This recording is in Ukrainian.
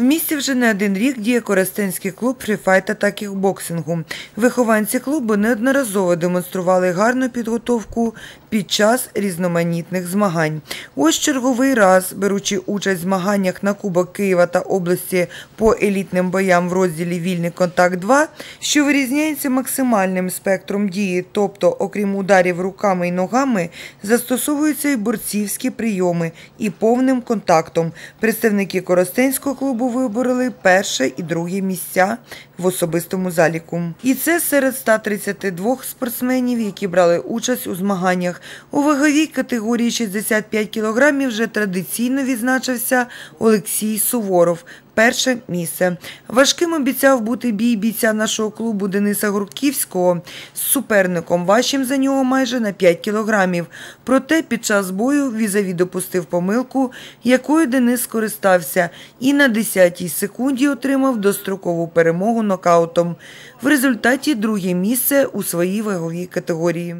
В місті вже не один рік діє Коростенський клуб фріфайта та кікбоксингу. Вихованці клубу неодноразово демонстрували гарну підготовку під час різноманітних змагань. Ось черговий раз, беручи участь в змаганнях на Кубок Києва та області по елітним боям в розділі Вільний контакт 2 що вирізняється максимальним спектром дії, тобто, окрім ударів руками і ногами, застосовуються і борцівські прийоми і повним контактом. Представники Коростенського клубу вибороли перше і друге місця в особистому заліку. І це серед 132 спортсменів, які брали участь у змаганнях. У ваговій категорії 65 кілограмів вже традиційно відзначився Олексій Суворов. Перше місце. Важким обіцяв бути бій бійця нашого клубу Дениса Гурківського з суперником важчим за нього майже на 5 кілограмів. Проте під час бою візаві допустив помилку, якою Денис скористався, і на 10-й секунді отримав дострокову перемогу нокаутом. В результаті друге місце у своїй ваговій категорії.